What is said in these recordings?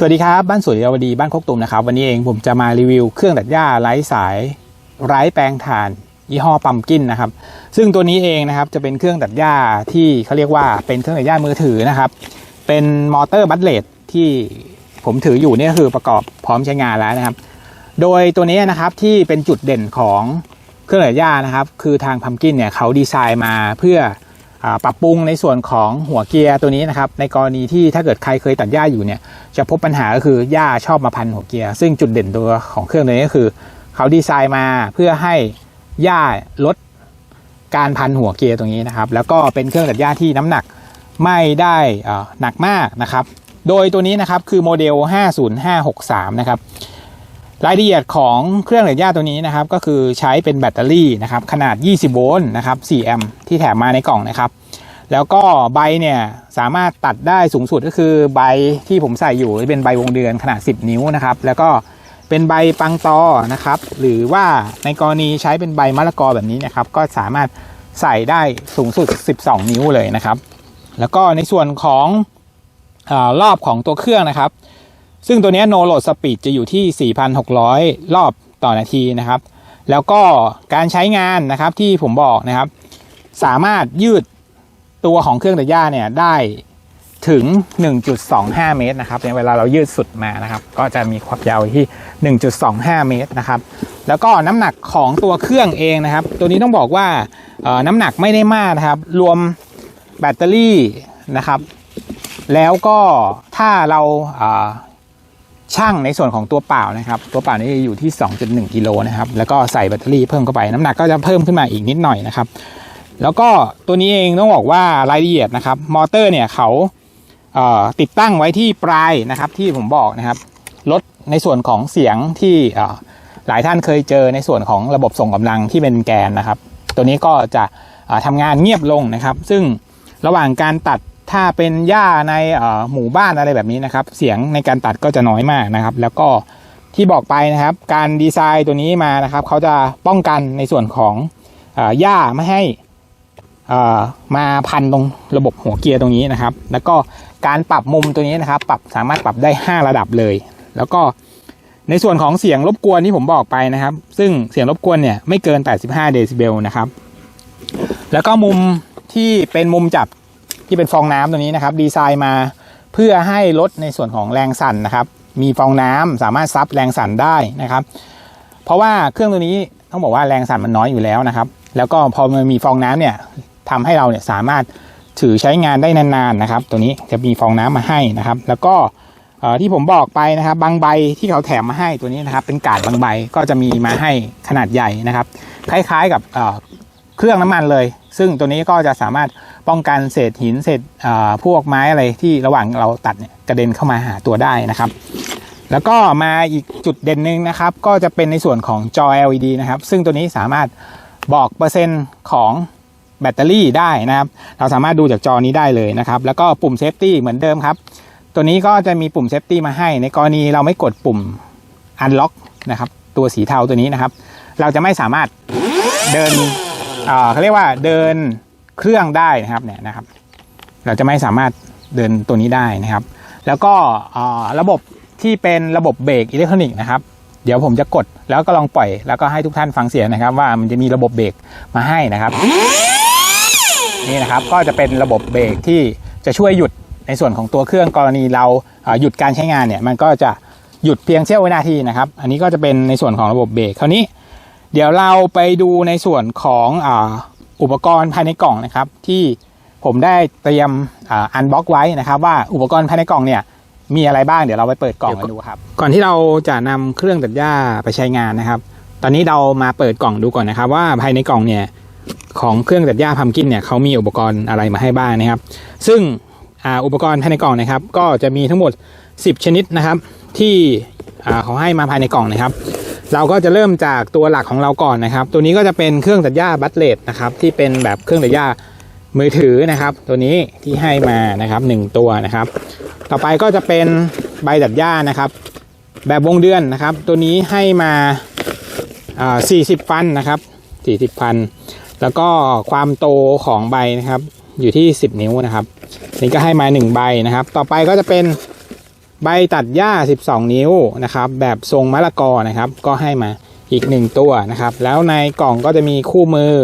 สวัสดีครับ บ้านสวนเยาวดีบ้านโคกตุ่มนะครับ วันนี้เองผมจะมารีวิวเครื่องตัดหญ้าไร้สายไร้แปลงถ่าน ยี่ห้อปั๊มกินนะครับ ซึ่งตัวนี้เองนะครับจะเป็นเครื่องตัดหญ้าที่เขาเรียกว่าเป็นเครื่องตัดหญ้ามือถือนะครับ เป็นมอเตอร์บัตเลตที่ผมถืออยู่นี่คือประกอบพร้อมใช้งานแล้วนะครับ โดยตัวนี้นะครับที่เป็นจุดเด่นของเครื่องตัดหญ้านะครับ คือทางพัมกินเนี่ยเขาดีไซน์มาเพื่อ ปรับปรุงในส่วนของหัวเกียร์ตัวนี้นะครับในกรณีที่ถ้าเกิดใครเคยตัดหญ้าอยู่เนี่ยจะพบปัญหาก็คือหญ้าชอบมาพันหัวเกียร์ซึ่งจุดเด่นตัวของเครื่องตัวนี้ก็คือ เขาดีไซน์มาเพื่อให้หญ้าลดการพันหัวเกียร์ตรงนี้นะครับ แล้วก็เป็นเครื่องตัดหญ้าที่น้ำหนักไม่ได้อ่าหนักมากนะครับ โดยตัวนี้นะครับคือโมเดล 50563 นะครับ รายละเอียดของเครื่องตัดหญ้าตัวนี้นะครับก็คือใช้เป็นแบตเตอรี่นะครับขนาด 20 โวลต์นะครับ 4 แอมป์ที่แถมมาในกล่องนะครับ แล้วก็ใบเนี่ยสามารถตัดได้สูงสุดก็คือใบที่ผมใส่อยู่เป็นใบวงเดือนขนาด 10 นิ้วนะครับ แล้วก็เป็นใบปังตอนะครับ หรือว่าในกรณีใช้เป็นใบมะละกอแบบนี้นะครับ ก็สามารถใส่ได้สูงสุด 12 นิ้วเลยนะครับ แล้วก็ในส่วนของอรอบของตัวเครื่องนะครับ ซึ่งตัวนี้โนโ load speed จะอยู่ที่ 4,600 รอบต่อนาทีนะครับ แล้วก็การใช้งานนะครับที่ผมบอกนะครับ สามารถยืดตัวของเครื่องตัดหญ้าเนี่ยได้ถึง 1.25 เมตรนะครับเวลาเรายืดสุดมานะครับ ก็จะมีความยาวที่ 1.25 เมตรนะครับ แล้วก็น้ำหนักของตัวเครื่องเองนะครับ ตัวนี้ต้องบอกว่าน้ำหนักไม่ได้มากนะครับ รวมแบตเตอรี่นะครับ แล้วก็ถ้าเรา ช่างในส่วนของตัวเปล่านะครับ ตัวเปล่านี่อยู่ที่ 2.1กิโลนะครับแล้วก็ใส่แบตเตอรี่เพิ่มเข้าไปน้ำหนักก็จะเพิ่มขึ้นมาอีกนิดหน่อยนะครับ แล้วก็ตัวนี้เองต้องบอกว่ารายละเอียดนะครับ มอเตอร์เนี่ยเขาเติดตั้งไว้ที่ปลายนะครับที่ผมบอกนะครับลดในส่วนของเสียงที่หลายท่านเคยเจอในส่วนของระบบส่งกำลังที่เป็นแกนนะครับ ตัวนี้ก็จะเอ่อทำงานเงียบลงนะครับ ซึ่งระหว่างการตัด ถ้าเป็นหญ้าในหมู่บ้านอะไรแบบนี้นะครับ เสียงในการตัดก็จะน้อยมากนะครับ แล้วก็ที่บอกไปนะครับ การดีไซน์ตัวนี้มานะครับเขาจะป้องกันในส่วนของหญ้าไม่ให้มาพันตรงระบบหัวเกียร์ตรงนี้นะครับ แล้วก็การปรับมุมตัวนี้นะครับ ปรับสามารถปรับได้ 5 ระดับเลย แล้วก็ในส่วนของเสียงรบกวนที่ผมบอกไปนะครับ ซึ่งเสียงรบกวนเนี่ยไม่เกิน 85 เดซิเบลนะครับ แล้วก็มุมที่เป็นมุมจับ ที่เป็นฟองน้ำตัวนี้นะครับดีไซน์มาเพื่อให้ลดในส่วนของแรงสั่นนะครับ มีฟองน้ำสามารถซับแรงสั่นได้นะครับ เพราะว่าเครื่องตัวนี้ต้องบอกว่าแรงสั่นมันน้อยอยู่แล้วนะครับ แล้วก็พอมันมีฟองน้ำเนี่ยทำให้เราเนี่ยสามารถถือใช้งานได้นานๆนะครับ ตัวนี้จะมีฟองน้ำมาให้นะครับ แล้วก็ที่ผมบอกไปนะครับ บางใบที่เขาแถมมาให้ตัวนี้นะครับ เป็นกาดบางใบก็จะมีมาให้ขนาดใหญ่นะครับ คล้ายๆกับเอ่อเครื่องน้ำมันเลย ซึ่งตัวนี้ก็จะสามารถ ป้องกันเศษหินเศษพวกไม้อะไรที่ระหว่างเราตัดเนี่ยกระเด็นเข้ามาหาตัวได้นะครับ แล้วก็มาอีกจุดเด่นหนึ่งนะครับ ก็จะเป็นในส่วนของจอ LED นะครับ ซึ่งตัวนี้สามารถบอกเปอร์เซ็นต์ของแบตเตอรี่ได้นะครับ เราสามารถดูจากจอนี้ได้เลยนะครับ แล้วก็ปุ่มเซฟตี้เหมือนเดิมครับ ตัวนี้ก็จะมีปุ่มเซฟตี้มาให้ ในกรณีเราไม่กดปุ่ม Unlock นะครับตัวสีเทาตัวนี้นะครับ เราจะไม่สามารถเดินเเขาเรียกว่าเดิน เครื่องได้นะครับเนี่ยนะครับ เราจะไม่สามารถเดินตัวนี้ได้นะครับ แล้วก็ระบบที่เป็นระบบเบรกอิเล็กทรอนิกส์นะครับ เดี๋ยวผมจะกดแล้วก็ลองปล่อย แล้วก็ให้ทุกท่านฟังเสียงนะครับ ว่ามันจะมีระบบเบรกมาให้นะครับ นี่นะครับก็จะเป็นระบบเบรกที่จะช่วยหยุดในส่วนของตัวเครื่องกรณีเราหยุดการใช้งานเนี่ยมันก็จะหยุดเพียงเสี้ยววินาทีนะครับ อันนี้ก็จะเป็นในส่วนของระบบเบรกคราวนี้ เดี๋ยวเราไปดูในส่วนของอ อุปกรณ์ภายในกล่องนะครับ ที่ผมได้เตรียมอันบ็อกไว้นะครับ ว่าอุปกรณ์ภายในกล่องเนี่ยมีอะไรบ้างเดี๋ยวเราไปเปิดกล่องกันดูครับ ก่อนที่เราจะนำเครื่องตัดหญ้าไปใช้งานนะครับ ตอนนี้เรามาเปิดกล่องดูก่อนนะครับ ว่าภายในกล่องเนี่ยของเครื่องตัดหญ้าพัมกินเนี่ยเขามีอุปกรณ์อะไรมาให้บ้างนะครับ ซึ่งอ,อุปกรณ์ภายในกล่องนะครับ ก็จะมีทั้งหมด 10 ชนิดนะครับ ที่เขาให้มาภายในกล่องนะครับ เราก็จะเริ่มจากตัวหลักของเราก่อนนะครับ ตัวนี้ก็จะเป็นเครื่องตัดหญ้าบัตเลตนะครับที่เป็นแบบเครื่องตัดหญ้ามือถือนะครับ ตัวนี้ที่ให้มานะครับหนึ่งตัวนะครับ ต่อไปก็จะเป็นใบตัดหญ้านะครับ แบบวงเดือนนะครับ ตัวนี้ให้มาอ่า40ฟันนะครับ40ฟันแล้วก็ความโตของใบนะครับ อยู่ที่ 10 นิ้วนะครับ นี่ก็ให้มา 1 ใบนะครับ ต่อไปก็จะเป็น ใบตัดหญ้า 12 นิ้วนะครับแบบทรงมะละกอนะครับก็ให้มาอีกหนึ่งตัวนะครับ แล้วในกล่องก็จะมีคู่มือ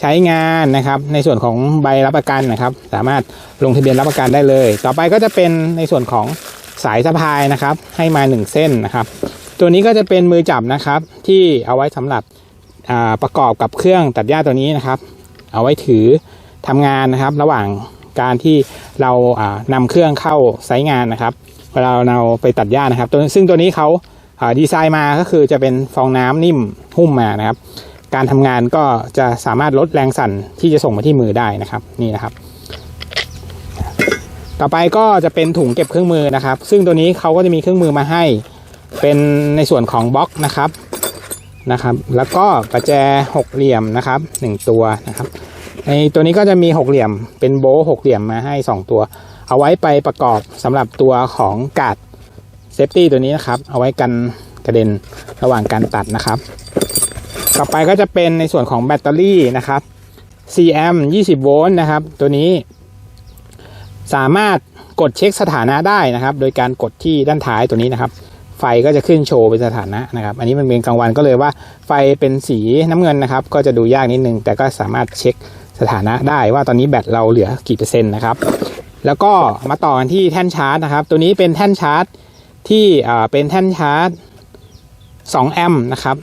ใช้งานนะครับ ในส่วนของใบรับประกันนะครับ สามารถลงทะเบียนรับประกันได้เลย ต่อไปก็จะเป็นในส่วนของสายสะพายนะครับ ให้มา 1 เส้นนะครับ ตัวนี้ก็จะเป็นมือจับนะครับ ที่เอาไว้สำหรับประกอบกับเครื่องตัดหญ้าตัวนี้นะครับ เอาไว้ถือทำงานนะครับ ระหว่างการที่เราอ่านำเครื่องเข้าไซต์งานนะครับ เวลาเราไปตัดหญ้านะครับตัวซึ่งตัวนี้เขาาดีไซน์มาก็คือจะเป็นฟองน้ำนิ่มหุ้มมานะครับ การทำงานก็จะสามารถลดแรงสั่นที่จะส่งมาที่มือได้นะครับนี่นะครับ ต่อไปก็จะเป็นถุงเก็บเครื่องมือนะครับ ซึ่งตัวนี้เขาก็จะมีเครื่องมือมาให้ เป็นในส่วนของบล็อกนะครับนะครับ แล้วก็ประแจหกเหลี่ยมนะครับหนึ่งตัวนะครับในตัวนี้ก็จะมีหกเหลี่ยมเป็นโบว์หกเหลี่ยมมาให้สองตัว เอาไว้ไปประกอบสำหรับตัวของกาดเซฟตี้ตัวนี้นะครับ เอาไว้กันกระเด็นระหว่างการตัดนะครับ ต่อไปก็จะเป็นในส่วนของแบตเตอรี่นะครับ CM 20 โวลต์นะครับ ตัวนี้ สามารถกดเช็คสถานะได้นะครับ โดยการกดที่ด้านท้ายตัวนี้นะครับ ไฟก็จะขึ้นโชว์เป็นสถานะนะครับ อันนี้มันเป็นกลางวันก็เลยว่าไฟเป็นสีน้ำเงินนะครับ ก็จะดูยากนิดนึง แต่ก็สามารถเช็คสถานะได้ว่าตอนนี้แบตเราเหลือกี่เปอร์เซ็นต์นะครับ แล้วก็มาต่อกันที่แท่นชาร์จนะครับ ตัวนี้เป็นแท่นชาร์จที่เป็นแท่นชาร์จ 2 แอมป์นะครับ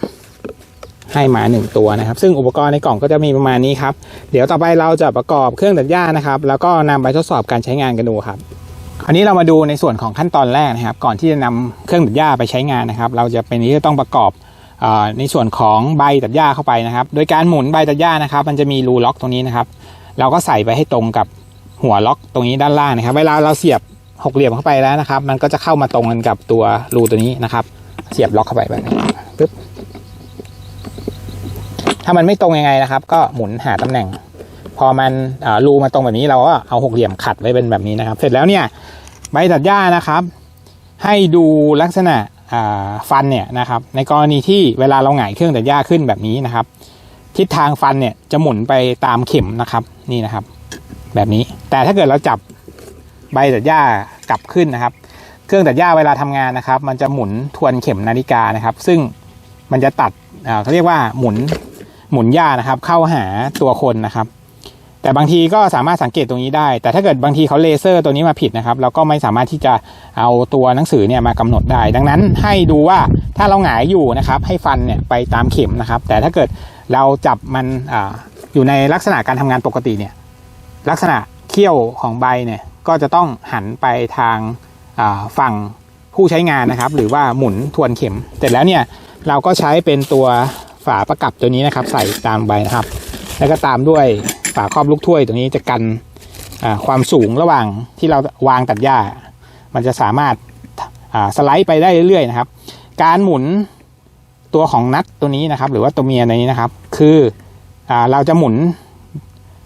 ให้มา 1 ตัวนะครับ ซึ่งอุปกรณ์ในกล่องก็จะมีประมาณนี้ครับ เดี๋ยวต่อไปเราจะประกอบเครื่องตัดหญ้านะครับ แล้วก็นำไปทดสอบการใช้งานกันดูครับอันนี้เรามาดูในส่วนของขั้นตอนแรกนะครับ ก่อนที่จะนำเครื่องตัดหญ้าไปใช้งานนะครับ เราจะเป็นที่ต้องประกอบอในส่วนของใบตัดหญ้าเข้าไปนะครับ โดยการหมุนใบตัดหญ้านะครับ มันจะมีรูล็อกตรงนี้นะครับ เราก็ใส่ไปให้ตรงกับ หัวล็อกตรงนี้ด้านล่างนะครับ เวลาเราเสียบหกเหลี่ยมเข้าไปแล้วนะครับ มันก็จะเข้ามาตรงกันกับตัวรูตัวนี้นะครับ เสียบล็อกเข้าไปแบบนี้ปึ๊บถ้ามันไม่ตรงยังไงนะครับ ก็หมุนหาตำแหน่ง พอมันรูมาตรงแบบนี้เราก็เอาหกเหลี่ยมขัดไว้เป็นแบบนี้นะครับ เสร็จแล้วเนี่ยใบตัดหญ้านะครับ ให้ดูลักษณะฟันเนี่ยนะครับ ในกรณีที่เวลาเราหงายเครื่องตัดหญ้าขึ้นแบบนี้นะครับ ทิศทางฟันเนี่ยจะหมุนไปตามเข็มนะครับนี่นะครับ แบบนี้ แต่ถ้าเกิดเราจับใบตัดหญ้ากลับขึ้นนะครับ เครื่องตัดหญ้าเวลาทำงานนะครับ มันจะหมุนทวนเข็มนาฬิกานะครับ ซึ่งมันจะตัดเขาเรียกว่าหมุนหมุนหญ้านะครับ เข้าหาตัวคนนะครับ แต่บางทีก็สามารถสังเกตตรงนี้ได้ แต่ถ้าเกิดบางทีเขาเลเซอร์ตัวนี้มาผิดนะครับ เราก็ไม่สามารถที่จะเอาตัวหนังสือเนี่ยมากำหนดได้ ดังนั้นให้ดูว่าถ้าเราหงายอยู่นะครับ ให้ฟันเนี่ยไปตามเข็มนะครับ แต่ถ้าเกิดเราจับมันออยู่ในลักษณะการทำงานปกติเนี่ย ลักษณะเขี้ยวของใบเนี่ยก็จะต้องหันไปทางฝั่งผู้ใช้งานนะครับ หรือว่าหมุนทวนเข็ม เสร็จแล้วเนี่ยเราก็ใช้เป็นตัวฝาประกับตัวนี้นะครับ ใส่ตามใบนะครับ แล้วก็ตามด้วยฝาครอบลูกถ้วยตัวนี้จะกันความสูงระหว่างที่เราวางตัดหญ้า มันจะสามารถาสไลด์ไปได้เรื่อยๆนะครับ การหมุนตัวของนัดตัวนี้นะครับ หรือว่าตัวเมียในนี้นะครับ คืออเราจะหมุน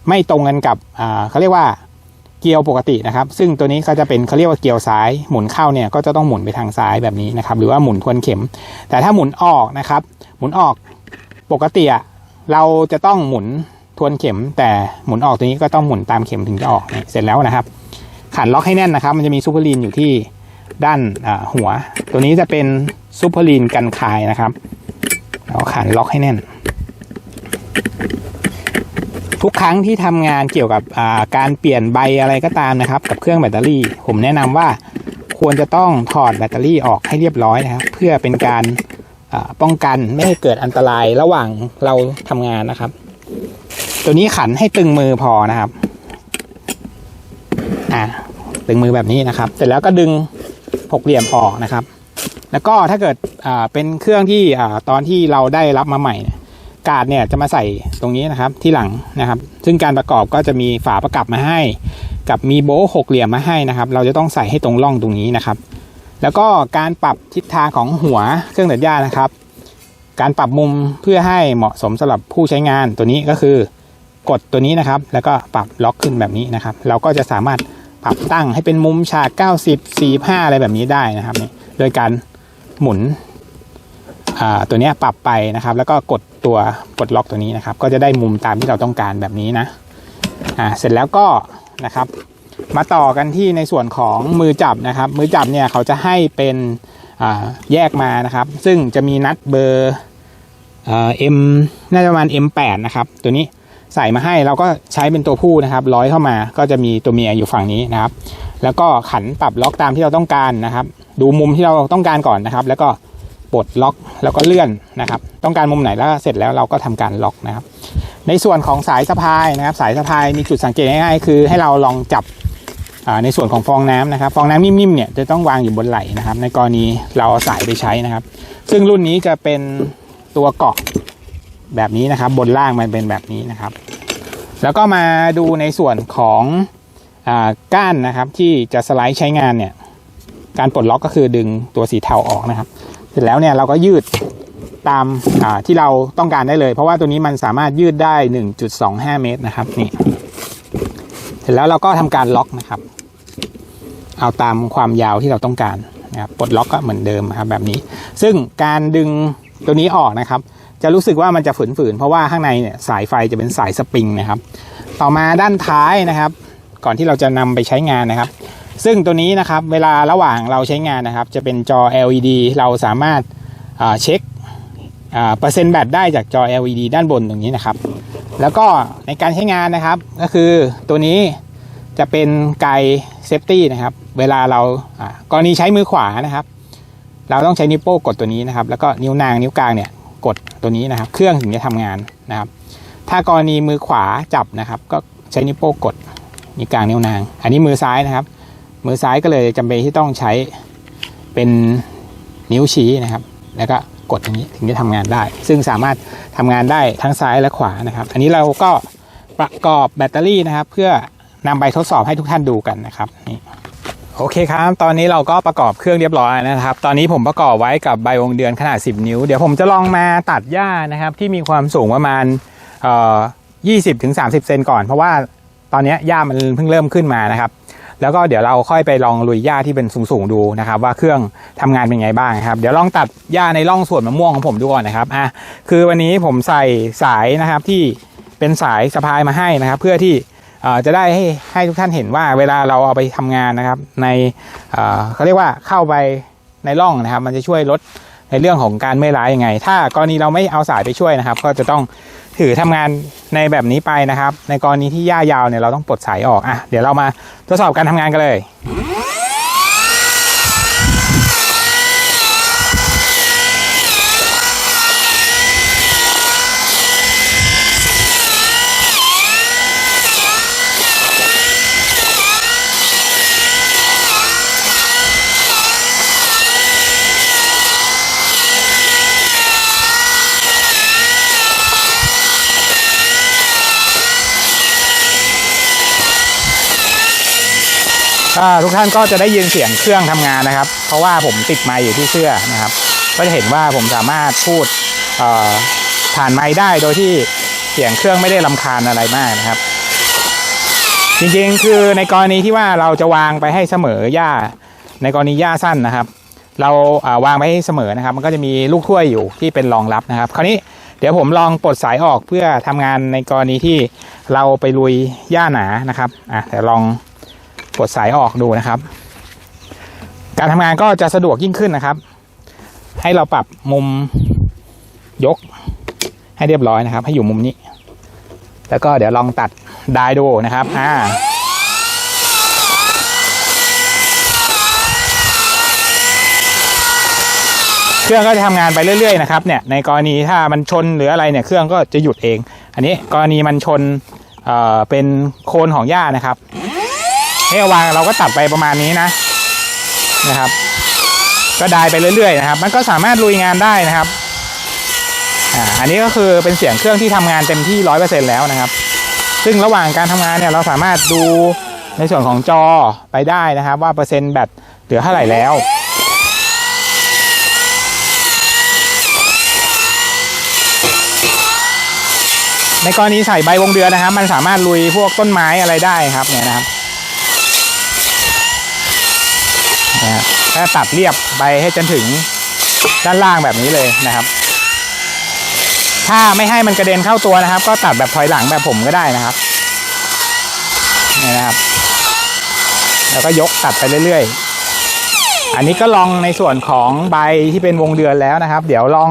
ไม่ตรงกันกับเขาเรียกว่าเกียวปกตินะครับ ซึ่งตัวนี้ก็จะเป็นเขาเรียกว่าเกียวซ้ายหมุนเข้าเนี่ยก็จะต้องหมุนไปทางซ้ายแบบนี้นะครับ หรือว่าหมุนทวนเข็ม แต่ถ้าหมุนออกนะครับ หมุนออกปกติอะเราจะต้องหมุนทวนเข็ม แต่หมุนออกตัวนี้ก็ต้องหมุนตามเข็มถึงจะออกเสร็จแล้วนะครับ ขันล็อกให้แน่นนะครับ มันจะมีซูเปอร์ลีนอยู่ที่ด้านหัว ตัวนี้จะเป็นซูเปอร์ลีนกันคายนะครับเราขันล็อกให้แน่น ทุกครั้งที่ทำงานเกี่ยวกับการเปลี่ยนใบอะไรก็ตามนะครับ กับเครื่องแบตเตอรี่ ผมแนะนำว่าควรจะต้องถอดแบตเตอรี่ออกให้เรียบร้อยนะครับ เพื่อเป็นการป้องกันไม่ให้เกิดอันตรายระหว่างเราทำงานนะครับ ตัวนี้ขันให้ตึงมือพอนะครับอ่าตึงมือแบบนี้นะครับ เสร็จแล้วก็ดึงหกเหลี่ยมออกนะครับ แล้วก็ถ้าเกิดเป็นเครื่องที่อตอนที่เราได้รับมาใหม่เนี่ย กาดเนี่ยจะมาใส่ตรงนี้นะครับที่หลังนะครับ ซึ่งการประกอบก็จะมีฝาประกับมาให้ กับมีโบว์หกเหลี่ยมมาให้นะครับ เราจะต้องใส่ให้ตรงร่องตรงนี้นะครับ แล้วก็การปรับทิศทางของหัวเครื่องตัดหญ้านะครับ การปรับมุมเพื่อให้เหมาะสมสำหรับผู้ใช้งานตัวนี้ก็คือกดตัวนี้นะครับ แล้วก็ปรับล็อกขึ้นแบบนี้นะครับ เราก็จะสามารถปรับตั้งให้เป็นมุมฉาก 90 45 อะไรแบบนี้ได้นะครับนี่โดยการหมุน ตัวนี้ปรับไปนะครับ แล้วก็กดตัวกดล็อกตัวนี้นะครับ ก็จะได้มุมตามที่เราต้องการแบบนี้นะอ่าเสร็จแล้วก็นะครับ มาต่อกันที่ในส่วนของมือจับนะครับ มือจับเนี่ยเขาจะให้เป็นแยกมานะครับ ซึ่งจะมีนัดเบอร์เอ็มน่าจะประมาณ M8 นะครับ ตัวนี้ใส่มาให้เราก็ใช้เป็นตัวผู้นะครับ ร้อยเข้ามาก็จะมีตัวเมียอยู่ฝั่งนี้นะครับ แล้วก็ขันปรับล็อกตามที่เราต้องการนะครับ ดูมุมที่เราต้องการก่อนนะครับ แล้วก็ ปลดล็อกแล้วก็เลื่อนนะครับ ต้องการมุมไหนแล้วเสร็จแล้วเราก็ทำการล็อกนะครับ ในส่วนของสายสะพายนะครับ สายสะพายมีจุดสังเกตง่ายๆคือให้เราลองจับในส่วนของฟองน้ำนะครับ ฟองน้ำนิ่มๆเนี่ยจะต้องวางอยู่บนไหล่นะครับ ในกรณีเราเอาสายไปใช้นะครับ ซึ่งรุ่นนี้จะเป็นตัวเกาะแบบนี้นะครับ บนล่างมันเป็นแบบนี้นะครับ แล้วก็มาดูในส่วนของอก้านนะครับ ที่จะสไลด์ใช้งานเนี่ยการปลดล็อกก็คือดึงตัวสีเทาออกนะครับ ร็จแล้วเนี่ยเราก็ยืดตามที่เราต้องการได้เลย เพราะว่าตัวนี้มันสามารถยืดได้ 1.25 เมตรนะครับนี่เสร็จแล้วเราก็ทำการล็อกนะครับ เอาตามความยาวที่เราต้องการนะครับปลดล็อกก็เหมือนเดิมครับแบบนี้ ซึ่งการดึงตัวนี้ออกนะครับ จะรู้สึกว่ามันจะฝืนๆเพราะว่าข้างในเนี่ยสายไฟจะเป็นสายสปริงนะครับ ต่อมาด้านท้ายนะครับ ก่อนที่เราจะนำไปใช้งานนะครับ ซึ่งตัวนี้นะครับเวลาระหว่างเราใช้งานนะครับ จะเป็นจอ LED เราสามารถเช็คเปอร์เซ็นต์แบตได้จากจอ LED ด้านบนตรงนี้นะครับ แล้วก็ในการใช้งานนะครับก็คือตัวนี้จะเป็นไกเซฟตี้นะครับ เวลาเรากรณีใช้มือขวานะครับ เราต้องใช้นิ้วโป้งกดตัวนี้นะครับ แล้วก็นิ้วนางนิ้วกลางเนี่ยกดตัวนี้นะครับ เครื่องถึงจะทำงานนะครับ ถ้ากรณีมือขวาจับนะครับ ก็ใช้นิ้วโป้งกดนิ้วกลางนิ้วนาง อันนี้มือซ้ายนะครับ มือซ้ายก็เลยจำเป็นที่ต้องใช้เป็นนิ้วชี้นะครับ แล้วก็กดอย่างนี้ถึงจะทำงานได้ ซึ่งสามารถทำงานได้ทั้งซ้ายและขวานะครับ อันนี้เราก็ประกอบแบตเตอรี่นะครับ เพื่อนำไปทดสอบให้ทุกท่านดูกันนะครับนี่โอเคครับ ตอนนี้เราก็ประกอบเครื่องเรียบร้อยนะครับ ตอนนี้ผมประกอบไว้กับใบวงเดือนขนาด 10 นิ้ว เดี๋ยวผมจะลองมาตัดหญ้านะครับ ที่มีความสูงประมาณเอ่อ20ถึง30เซนก่อน เพราะว่าตอนนี้หญ้ามันเพิ่งเริ่มขึ้นมานะครับ แล้วก็เดี๋ยวเราค่อยไปลองลุยหญ้าที่เป็นสูงๆดูนะครับ ว่าเครื่องทำงานเป็นไงบ้างครับเดี๋ยวลองตัดหญ้าในร่องสวนมะม่วงของผมดูก่อนนะครับอะคือวันนี้ผมใส่สายนะครับที่เป็นสายสะพายมาให้นะครับ เพื่อที่จะได้ให้ให้ทุกท่านเห็นว่าเวลาเราเอาไปทำงานนะครับ ในเอ่อเขาเรียกว่าเข้าไปในร่องนะครับ มันจะช่วยลด ในเรื่องของการเมื่อยล้ายังไง ถ้ากรณีเราไม่เอาสายไปช่วยนะครับ ก็จะต้องถือทำงานในแบบนี้ไปนะครับ ในกรณีที่หญ้ายาวเนี่ยเราต้องปลดสายออกอะเดี๋ยวเรามาทดสอบการทำงานกันเลย ก็ทุกท่านก็จะได้ยินเสียงเครื่องทำงานนะครับ เพราะว่าผมติดไมค์อยู่ที่เสื้อนะครับ ก็จะเห็นว่าผมสามารถพูดผ่านไมค์ได้โดยที่เสียงเครื่องไม่ได้ลำคาญอะไรมากนะครับ จริงๆ คือในกรณีที่ว่าเราจะวางไปให้เสมอหญ้า ในกรณีหญ้าสั้นนะครับ เราาวางไปให้เสมอนะครับ มันก็จะมีลูกถ้วยอยู่ที่เป็นรองรับนะครับ คราวนี้เดี๋ยวผมลองปลดสายออกเพื่อทำงานในกรณีที่เราไปลุยหญ้าหนานะครับอะแต่ลอง กดสายออกดูนะครับ การทำงานก็จะสะดวกยิ่งขึ้นนะครับ ให้เราปรับมุมยกให้เรียบร้อยนะครับ ให้อยู่มุมนี้ แล้วก็เดี๋ยวลองตัดได้ดูนะครับอ่าเครื่องก็จะทำงานไปเรื่อยๆนะครับเนี่ยในกรณีถ้ามันชนหรืออะไรเนี่ยเครื่องก็จะหยุดเอง อันนี้กรณีมันชนเอ่อเป็นโคนของหญ้านะครับ ให้วางเราก็ตัดไปประมาณนี้นะนะครับ ก็ได้ไปเรื่อยๆนะครับ มันก็สามารถลุยงานได้นะครับอ่าอันนี้ก็คือเป็นเสียงเครื่องที่ทำงานเต็มที่ร้อยเปอร์เซ็นแล้วนะครับ ซึ่งระหว่างการทำงานเนี่ยเราสามารถดูในส่วนของจอไปได้นะครับ ว่าเปอร์เซ็นต์แบตเหลือเท่าไหร่แล้วในกรณีใส่ใบวงเดือนนะครับ มันสามารถลุยพวกต้นไม้อะไรได้ครับเนี่ยนะครับ นะฮะถ้าตัดเรียบไปให้จนถึงด้านล่างแบบนี้เลยนะครับ ถ้าไม่ให้มันกระเด็นเข้าตัวนะครับ ก็ตัดแบบถอยหลังแบบผมก็ได้นะครับนี่นะครับ แล้วก็ยกตัดไปเรื่อยๆ อันนี้ก็ลองในส่วนของใบที่เป็นวงเดือนแล้วนะครับ เดี๋ยวลอง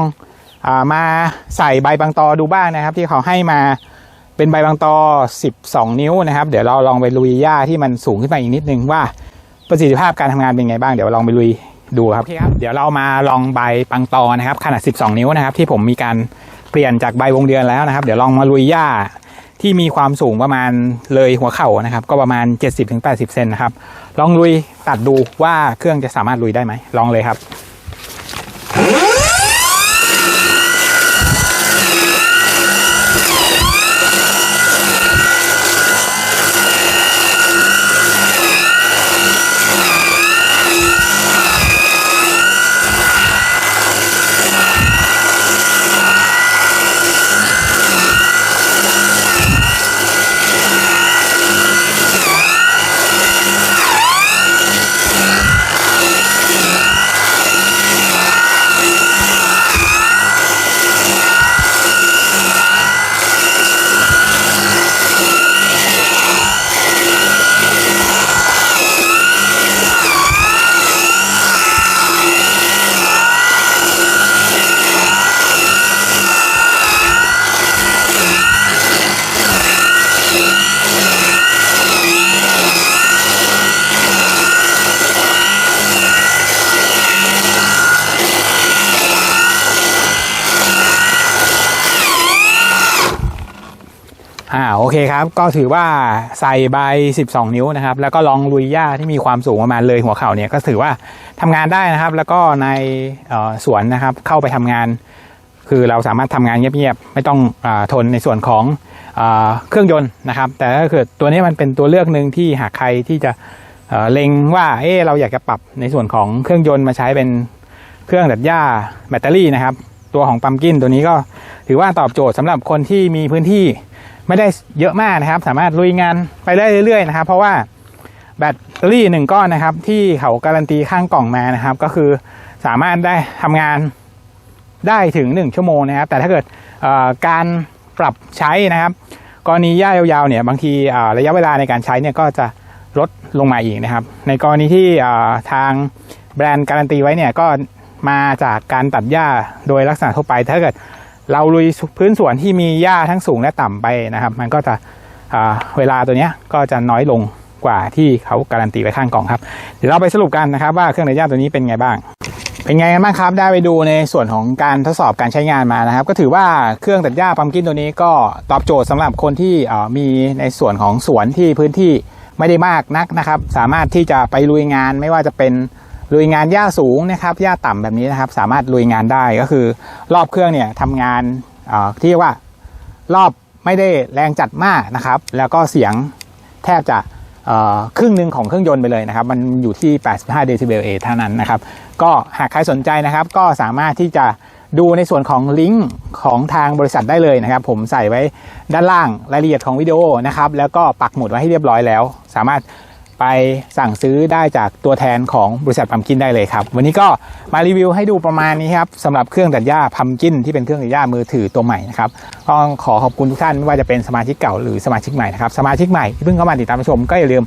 อมาใส่ใบบางตอดูบ้างนะครับ ที่เขาให้มาเป็นใบบางตอ 12 นิ้วนะครับ เดี๋ยวเราลองไปลุยหญ้าที่มันสูงขึ้นไปอีกนิดนึงว่า ประสิทธิภาพการทำงานเป็นไงบ้างเดี๋ยวลองไปลุยดูครับโอเคครับ เดี๋ยวเรามาลองใบบางตอนะครับ ขนาด 12 นิ้วนะครับ ที่ผมมีการเปลี่ยนจากใบวงเดือนแล้วนะครับ เดี๋ยวลองมาลุยหญ้าที่มีความสูงประมาณเลยหัวเข่านะครับ ก็ประมาณ 70-80 เซนนะครับ ลองลุยตัดดูว่าเครื่องจะสามารถลุยได้ไหมลองเลยครับ อ่าโอเคครับ ก็ถือว่าใส่ใบ 12 นิ้วนะครับ แล้วก็ลองลุยหญ้าที่มีความสูงประมาณเลยหัวเข่าเนี่ยก็ถือว่าทำงานได้นะครับ แล้วก็ในสวนนะครับเข้าไปทำงาน คือเราสามารถทำงานเงียบๆไม่ต้องอทนในส่วนของอเครื่องยนต์นะครับ แต่ถ้าเกิดตัวนี้มันเป็นตัวเลือกหนึ่งที่หากใครที่จะเเล็งว่าเออเราอยากจะปรับในส่วนของเครื่องยนต์มาใช้เป็นเครื่องตัดหญ้าแบตเตอรี่นะครับ ตัวของปั๊มกินตัวนี้ก็ถือว่าตอบโจทย์สำหรับคนที่มีพื้นที่ ไม่ได้เยอะมากนะครับ สามารถลุยงานไปได้เรื่อยๆนะครับ เพราะว่าแบตเตอรี่หนึ่งก้อนนะครับ ที่เขาการันตีข้างกล่องมานะครับ ก็คือสามารถได้ทำงานได้ถึง 1 ชั่วโมงนะครับ แต่ถ้าเกิดการปรับใช้นะครับกรณีย่ายาวๆเนี่ยบางทีระยะเวลาในการใช้เนี่ยก็จะลดลงมาอีกนะครับ ในกรณีที่ทางแบรนด์การันตีไว้เนี่ยก็มาจากการตัดหญ้าโดยลักษณะทั่วไป ถ้าเกิด เราลุยพื้นสวนที่มีหญ้าทั้งสูงและต่ำไปนะครับ มันก็จะเวลาตัวนี้ก็จะน้อยลงกว่าที่เขาการันตีไว้ข้างกล่องครับ เดี๋ยวเราไปสรุปกันนะครับ ว่าเครื่องตัดหญ้าตัวนี้เป็นไงบ้าง เป็นไงกันบ้างครับ ได้ไปดูในส่วนของการทดสอบการใช้งานมานะครับ ก็ถือว่าเครื่องตัดหญ้าพัมกินตัวนี้ก็ตอบโจทย์สำหรับคนที่มีในส่วนของสวนที่พื้นที่ไม่ได้มากนักนะครับ สามารถที่จะไปลุยงานไม่ว่าจะเป็น ลุยงานหญ้าสูงนะครับหญ้าต่ำแบบนี้นะครับ สามารถลุยงานได้ก็คือ รอบเครื่องเนี่ยทำงานที่เรียกว่ารอบไม่ได้แรงจัดมากนะครับ แล้วก็เสียงแทบจะครึ่งหนึ่งของเครื่องยนต์ไปเลยนะครับ มันอยู่ที่ 85 เดซิเบลเอเท่านั้นนะครับ ก็หากใครสนใจนะครับ ก็สามารถที่จะดูในส่วนของลิงก์ของทางบริษัทได้เลยนะครับ ผมใส่ไว้ด้านล่างรายละเอียดของวิดีโอนะครับ แล้วก็ปักหมุดไว้ให้เรียบร้อยแล้ว สามารถ ไปสั่งซื้อได้จากตัวแทนของบริษัทพัมกินได้เลยครับ วันนี้ก็มารีวิวให้ดูประมาณนี้ครับสำหรับเครื่องตัดหญ้าพัมกินที่เป็นเครื่องตัดหญ้ามือถือตัวใหม่นะครับต้องขอขอบคุณทุกท่านไม่ว่าจะเป็นสมาชิกเก่าหรือสมาชิกใหม่นะครับสมาชิกใหม่ที่เพิ่งเข้ามาติดตามชมก็อย่าลืม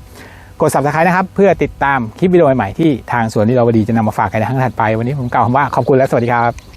กด subscribe นะครับ เพื่อติดตามคลิปวิดีโอใหม่ที่ทางสวนที่เราวดีจะนำมาฝากกันในครั้งถัดไป วันนี้ผมกล่าวคำว่าขอบคุณและสวัสดีครับ